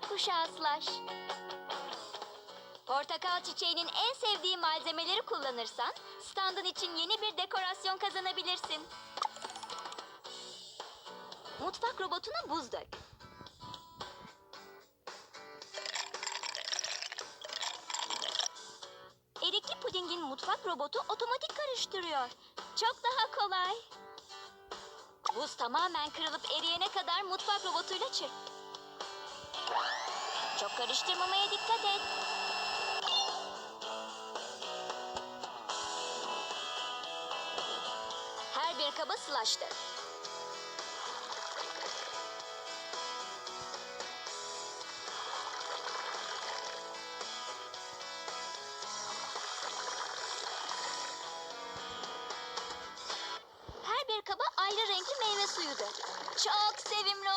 gökkuşağı slash. Portakal çiçeğinin en sevdiği malzemeleri kullanırsan standın için yeni bir dekorasyon kazanabilirsin. Mutfak robotuna buz dök. Erikli pudingin mutfak robotu otomatik karıştırıyor. Çok daha kolay. Buz tamamen kırılıp eriyene kadar mutfak robotuyla çırp. Çok karıştırmamaya dikkat et. Her bir kaba dök. Her bir kaba ayrı renkli meyve suyu dök. Çok sevimli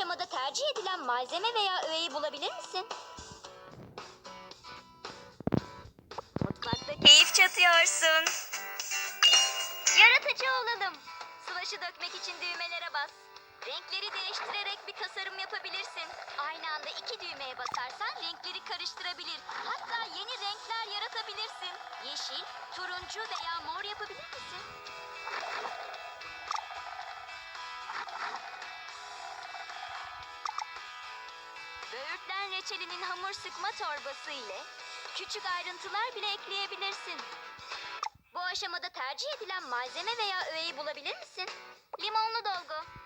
aşamada tercih edilen malzeme veya öğeyi bulabilir misin? Mutfakta keyif çatıyorsun. Yaratıcı olalım. Sıvaşı dökmek için düğmelere bas. Renkleri değiştirerek bir tasarım yapabilirsin. Aynı anda iki düğmeye basarsan renkleri karıştırabilir. Hatta yeni renkler yaratabilirsin. Yeşil, turuncu veya mor yapabilir misin? Böğürtlen reçelinin hamur sıkma torbası ile küçük ayrıntılar bile ekleyebilirsin. Bu aşamada tercih edilen malzeme veya öğeyi bulabilir misin? Limonlu dolgu.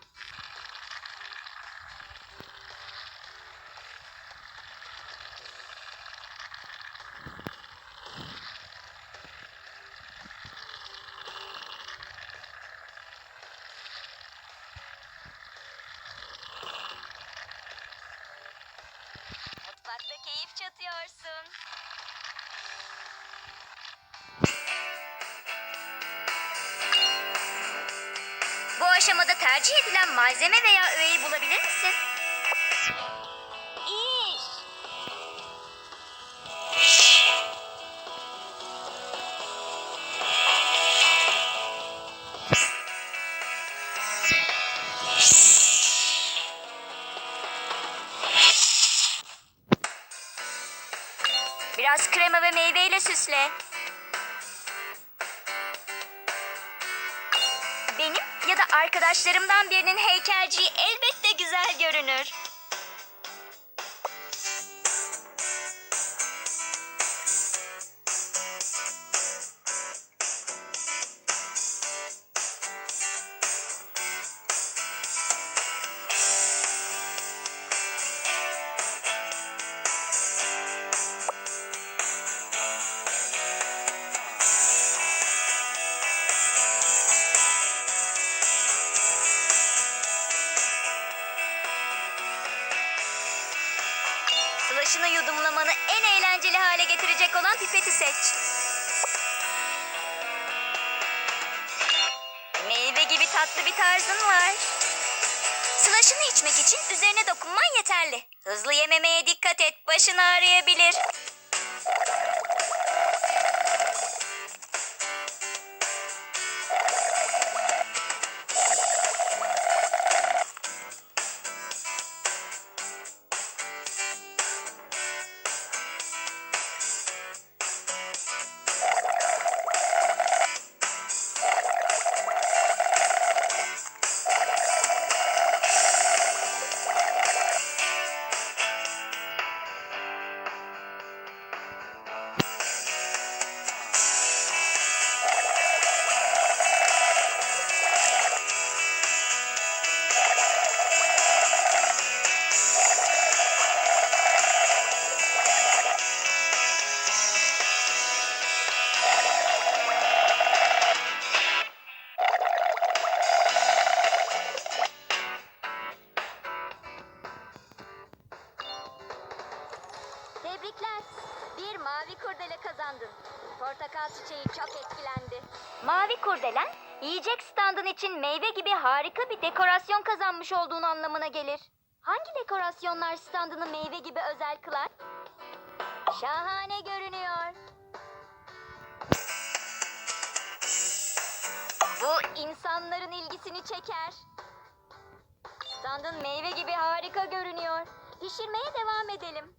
Keyif çatıyorsun. Bu aşamada tercih edilen malzeme veya öğeyi bulabilir misin? Biraz krema ve meyveyle süsle. Benim ya da arkadaşlarımdan birinin heykelciği elbette güzel görünür. Slaşını yudumlamanı en eğlenceli hale getirecek olan pipeti seç. Meyve gibi tatlı bir tarzın var. Slaşını içmek için üzerine dokunman yeterli. Hızlı yememeye dikkat et, başın ağrıyabilir. Tebrikler. Bir mavi kurdele kazandın. Portakal çiçeği çok etkilendi. Mavi kurdelen, yiyecek standın için meyve gibi harika bir dekorasyon kazanmış olduğun anlamına gelir. Hangi dekorasyonlar standını meyve gibi özel kılar? Şahane görünüyor. Bu insanların ilgisini çeker. Standın meyve gibi harika görünüyor. Pişirmeye devam edelim.